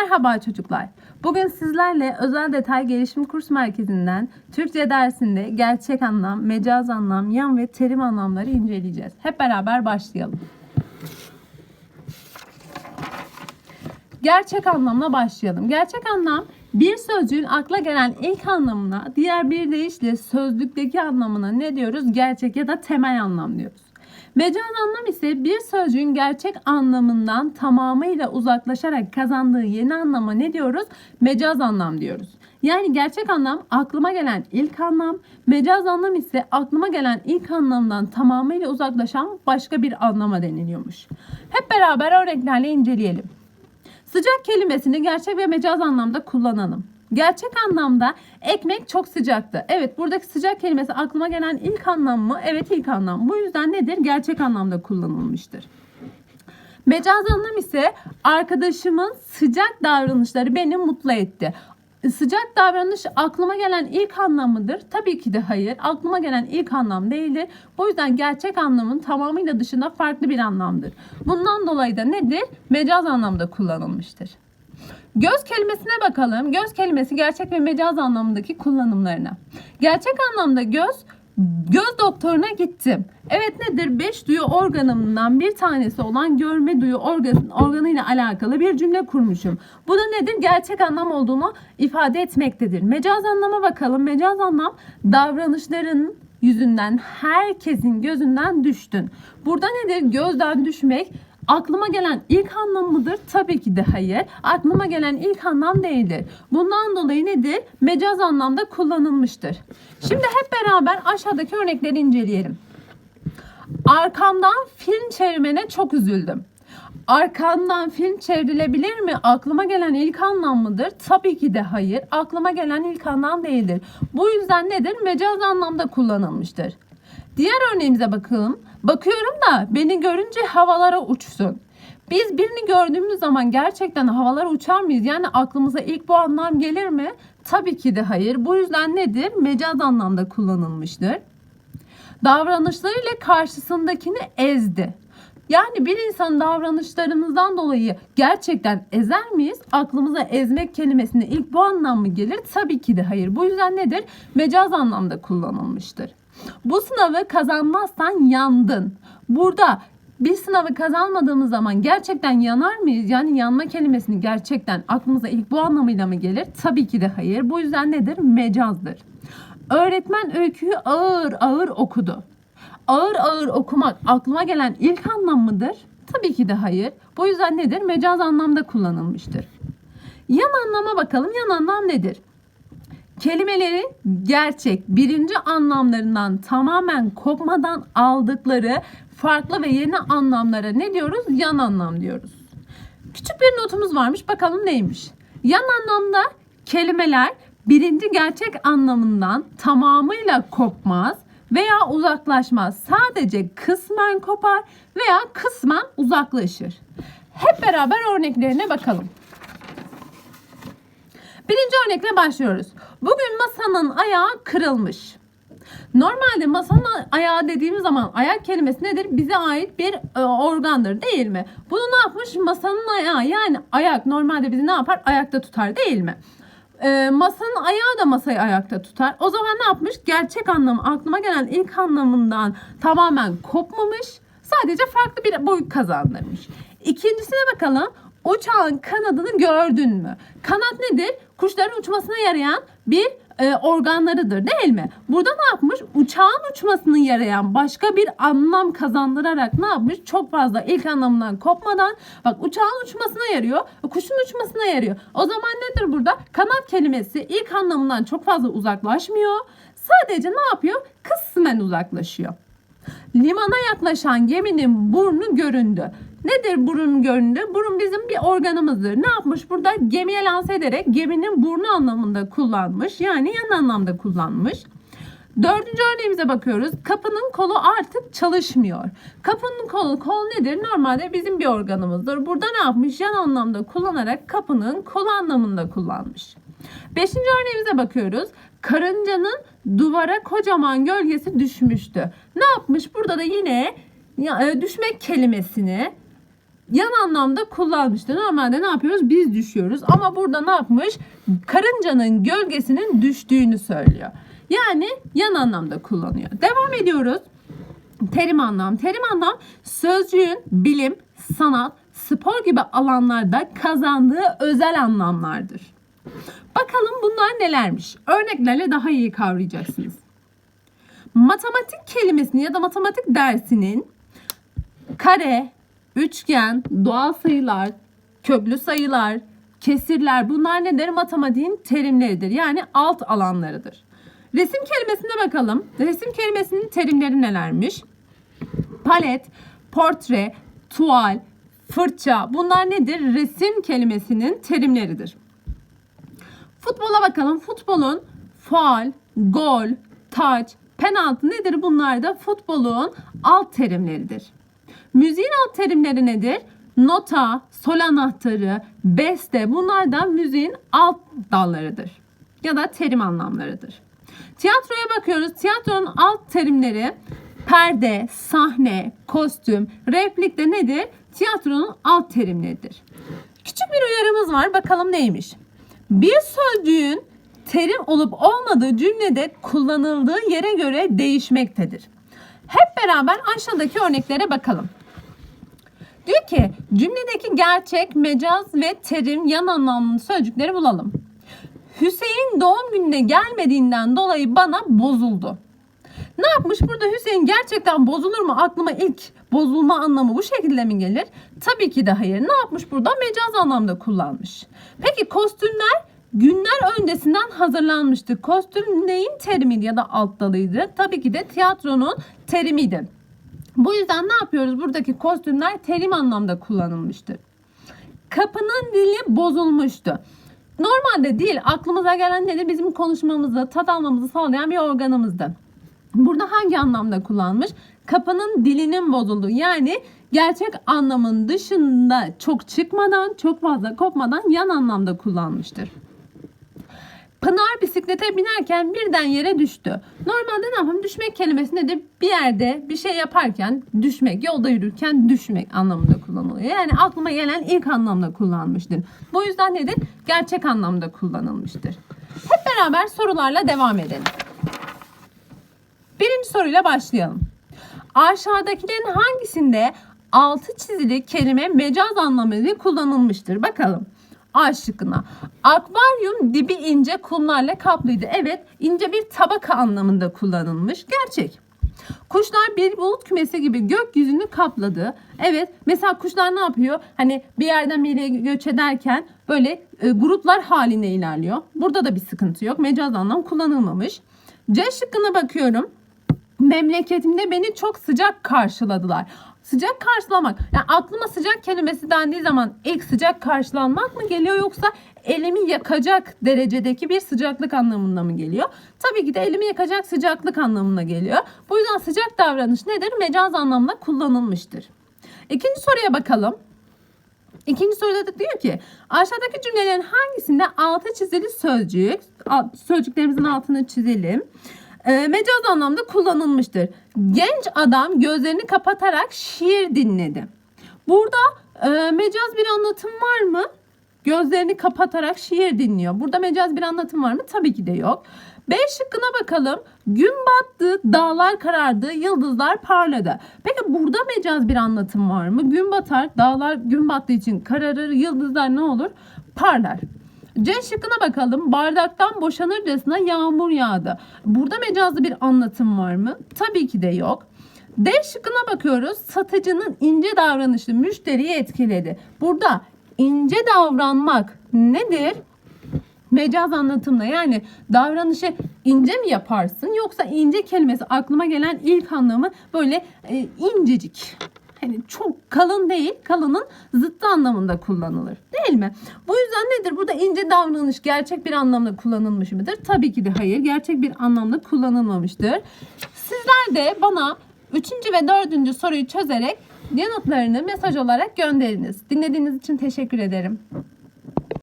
Merhaba çocuklar. Bugün sizlerle özel detay gelişim kurs merkezinden Türkçe dersinde gerçek anlam, mecaz anlam, yan ve terim anlamları inceleyeceğiz. Hep beraber başlayalım. Gerçek anlamla başlayalım. Gerçek anlam bir sözcüğün akla gelen ilk anlamına, diğer bir deyişle sözlükteki anlamına ne diyoruz? Gerçek ya da temel anlam diyoruz. Mecaz anlam ise bir sözcüğün gerçek anlamından tamamıyla uzaklaşarak kazandığı yeni anlama ne diyoruz? Mecaz anlam diyoruz. Yani gerçek anlam aklıma gelen ilk anlam, mecaz anlam ise aklıma gelen ilk anlamdan tamamıyla uzaklaşan başka bir anlama deniliyormuş. Hep beraber örneklerle inceleyelim. Sıcak kelimesini gerçek ve mecaz anlamda kullanalım. Gerçek anlamda ekmek çok sıcaktı. Evet buradaki sıcak kelimesi aklıma gelen ilk anlam mı? Evet ilk anlam. Bu yüzden nedir? Gerçek anlamda kullanılmıştır. Mecaz anlam ise arkadaşımın sıcak davranışları beni mutlu etti. Sıcak davranış aklıma gelen ilk anlam mıdır? Tabii ki de hayır. Aklıma gelen ilk anlam değildir. Bu yüzden gerçek anlamın tamamıyla dışında farklı bir anlamdır. Bundan dolayı da nedir? Mecaz anlamda kullanılmıştır. Göz kelimesine bakalım. Göz kelimesi gerçek ve mecaz anlamındaki kullanımlarına. Gerçek anlamda göz Göz doktoruna gittim. Evet nedir? Beş duyu organımdan bir tanesi olan görme duyu organ, organıyla alakalı bir cümle kurmuşum. Bu da nedir? Gerçek anlam olduğunu ifade etmektedir. Mecaz anlama bakalım. Mecaz anlam davranışların yüzünden herkesin gözünden düştün. Burada nedir? Gözden düşmek Aklıma gelen ilk anlam mıdır? Tabii ki de hayır. Aklıma gelen ilk anlam değildir. Bundan dolayı nedir? Mecaz anlamda kullanılmıştır. Şimdi hep beraber aşağıdaki örnekleri inceleyelim. Arkamdan film çevirmene çok üzüldüm. Arkandan film çevrilebilir mi? Aklıma gelen ilk anlam mıdır? Tabii ki de hayır. Aklıma gelen ilk anlam değildir. Bu yüzden nedir? Mecaz anlamda kullanılmıştır. Diğer örneğimize bakalım. Bakıyorum da beni görünce havalara uçsun. Biz birini gördüğümüz zaman gerçekten havalara uçar mıyız? Yani aklımıza ilk bu anlam gelir mi? Tabii ki de hayır. Bu yüzden nedir? Mecaz anlamda kullanılmıştır. Davranışlarıyla karşısındakini ezdi. Yani bir insanın davranışlarımızdan dolayı gerçekten ezer miyiz? Aklımıza ezmek kelimesinde ilk bu anlam mı gelir? Tabii ki de hayır. Bu yüzden nedir? Mecaz anlamda kullanılmıştır. Bu sınavı kazanmazsan yandın. Burada bir sınavı kazanmadığımız zaman gerçekten yanar mıyız? Yani yanma kelimesini gerçekten aklımıza ilk bu anlamıyla mı gelir? Tabii ki de hayır. Bu yüzden nedir? Mecazdır. Öğretmen öyküyü ağır ağır okudu. Ağır ağır okumak aklıma gelen ilk anlam mıdır? Tabii ki de hayır. Bu yüzden nedir? Mecaz anlamda kullanılmıştır. Yan anlama bakalım. Yan anlam nedir? Kelimeleri gerçek birinci anlamlarından tamamen kopmadan aldıkları farklı ve yeni anlamlara ne diyoruz? Yan anlam diyoruz. Küçük bir notumuz varmış. Bakalım neymiş? Yan anlamda kelimeler birinci gerçek anlamından tamamıyla kopmaz veya uzaklaşmaz. Sadece kısmen kopar veya kısmen uzaklaşır. Hep beraber örneklerine bakalım. Birinci örnekle başlıyoruz. Bugün masanın ayağı kırılmış. Normalde masanın ayağı dediğimiz zaman ayak kelimesi nedir? Bize ait bir e, organdır değil mi? Bunu ne yapmış? Masanın ayağı yani ayak normalde bizi ne yapar? Ayakta tutar değil mi? E, masanın ayağı da masayı ayakta tutar. O zaman ne yapmış? Gerçek anlamı aklıma gelen ilk anlamından tamamen kopmamış. Sadece farklı bir boyut kazandırmış. İkincisine bakalım. Uçağın kanadını gördün mü? Kanat nedir? Kuşların uçmasına yarayan bir e, organlarıdır değil mi? Burada ne yapmış? Uçağın uçmasını yarayan başka bir anlam kazandırarak ne yapmış? Çok fazla ilk anlamından kopmadan bak uçağın uçmasına yarıyor, kuşun uçmasına yarıyor. O zaman nedir burada? Kanat kelimesi ilk anlamından çok fazla uzaklaşmıyor. Sadece ne yapıyor? Kısmen uzaklaşıyor. Limana yaklaşan geminin burnu göründü. Nedir burun göründü? Burun bizim bir organımızdır. Ne yapmış burada? Gemiye lanse ederek geminin burnu anlamında kullanmış. Yani yan anlamda kullanmış. Dördüncü örneğimize bakıyoruz. Kapının kolu artık çalışmıyor. Kapının kolu, kol nedir? Normalde bizim bir organımızdır. Burada ne yapmış? Yan anlamda kullanarak kapının kolu anlamında kullanmış. Beşinci örneğimize bakıyoruz. Karıncanın duvara kocaman gölgesi düşmüştü. Ne yapmış? Burada da yine e, düşmek kelimesini yan anlamda kullanmıştı. Normalde ne yapıyoruz? Biz düşüyoruz. Ama burada ne yapmış? Karıncanın gölgesinin düştüğünü söylüyor. Yani yan anlamda kullanıyor. Devam ediyoruz. Terim anlam. Terim anlam sözcüğün bilim, sanat, spor gibi alanlarda kazandığı özel anlamlardır. Bakalım bunlar nelermiş? Örneklerle daha iyi kavrayacaksınız. Matematik kelimesini ya da matematik dersinin kare, üçgen, doğal sayılar, köklü sayılar, kesirler bunlar nedir? Matematiğin terimleridir. Yani alt alanlarıdır. Resim kelimesine bakalım. Resim kelimesinin terimleri nelermiş? Palet, portre, tuval, fırça bunlar nedir? Resim kelimesinin terimleridir. Futbola bakalım. Futbolun faal, gol, taç, penaltı nedir? Bunlar da futbolun alt terimleridir. Müziğin alt terimleri nedir? Nota, sol anahtarı, beste bunlar da müziğin alt dallarıdır. Ya da terim anlamlarıdır. Tiyatroya bakıyoruz. Tiyatronun alt terimleri perde, sahne, kostüm, replik de nedir? Tiyatronun alt terimleridir. Küçük bir uyarımız var. Bakalım neymiş? Bir sözcüğün terim olup olmadığı cümlede kullanıldığı yere göre değişmektedir. Hep beraber aşağıdaki örneklere bakalım. Diyor ki cümledeki gerçek, mecaz ve terim yan anlamlı sözcükleri bulalım. Hüseyin doğum gününe gelmediğinden dolayı bana bozuldu. Ne yapmış burada Hüseyin gerçekten bozulur mu? Aklıma ilk bozulma anlamı bu şekilde mi gelir? Tabii ki de hayır. Ne yapmış burada? Mecaz anlamda kullanmış. Peki kostümler günler öncesinden hazırlanmıştı. Kostüm neyin terimiydi ya da alt dalıydı? Tabii ki de tiyatronun terimiydi. Bu yüzden ne yapıyoruz? Buradaki kostümler terim anlamda kullanılmıştır. Kapının dili bozulmuştu. Normalde değil aklımıza gelen nedir? Bizim konuşmamızı, tat almamızı sağlayan bir organımızdı. Burada hangi anlamda kullanmış? Kapının dilinin bozulduğu yani gerçek anlamın dışında çok çıkmadan, çok fazla kopmadan yan anlamda kullanmıştır. Pınar bisiklete binerken birden yere düştü. Normalde ne yapalım? Düşmek kelimesi nedir? Bir yerde bir şey yaparken düşmek, yolda yürürken düşmek anlamında kullanılıyor. Yani aklıma gelen ilk anlamda kullanmıştır. Bu yüzden nedir? Gerçek anlamda kullanılmıştır. Hep beraber sorularla devam edelim. Birinci soruyla başlayalım. Aşağıdakilerin hangisinde altı çizili kelime mecaz anlamıyla kullanılmıştır? Bakalım. A şıkkına. Akvaryum dibi ince kumlarla kaplıydı. Evet ince bir tabaka anlamında kullanılmış. Gerçek. Kuşlar bir bulut kümesi gibi gökyüzünü kapladı. Evet mesela kuşlar ne yapıyor? Hani bir yerden bir yere göç ederken böyle e, gruplar haline ilerliyor. Burada da bir sıkıntı yok. Mecaz anlam kullanılmamış. C şıkkına bakıyorum. Memleketimde beni çok sıcak karşıladılar. Sıcak karşılamak. Yani aklıma sıcak kelimesi dendiği zaman ilk sıcak karşılanmak mı geliyor yoksa elimi yakacak derecedeki bir sıcaklık anlamında mı geliyor? Tabii ki de elimi yakacak sıcaklık anlamına geliyor. Bu yüzden sıcak davranış nedir? Mecaz anlamda kullanılmıştır. İkinci soruya bakalım. İkinci soruda da diyor ki aşağıdaki cümlelerin hangisinde altı çizili sözcük, sözcüklerimizin altını çizelim. E, mecaz anlamda kullanılmıştır. Genç adam gözlerini kapatarak şiir dinledi. Burada e, mecaz bir anlatım var mı? Gözlerini kapatarak şiir dinliyor. Burada mecaz bir anlatım var mı? Tabii ki de yok. B şıkkına bakalım. Gün battı, dağlar karardı, yıldızlar parladı. Peki burada mecaz bir anlatım var mı? Gün batar, dağlar gün battığı için kararır, yıldızlar ne olur? Parlar. C şıkkına bakalım. Bardaktan boşanırcasına yağmur yağdı. Burada mecazlı bir anlatım var mı? Tabii ki de yok. D şıkkına bakıyoruz. Satıcının ince davranışı müşteriyi etkiledi. Burada ince davranmak nedir? Mecaz anlatımla yani davranışı ince mi yaparsın yoksa ince kelimesi aklıma gelen ilk anlamı böyle e, incecik. Hani çok kalın değil, kalının zıttı anlamında kullanılır. Değil mi? Bu yüzden nedir? Burada ince davranış gerçek bir anlamda kullanılmış mıdır? Tabii ki de hayır. Gerçek bir anlamda kullanılmamıştır. Sizler de bana üçüncü ve dördüncü soruyu çözerek yanıtlarını mesaj olarak gönderiniz. Dinlediğiniz için teşekkür ederim.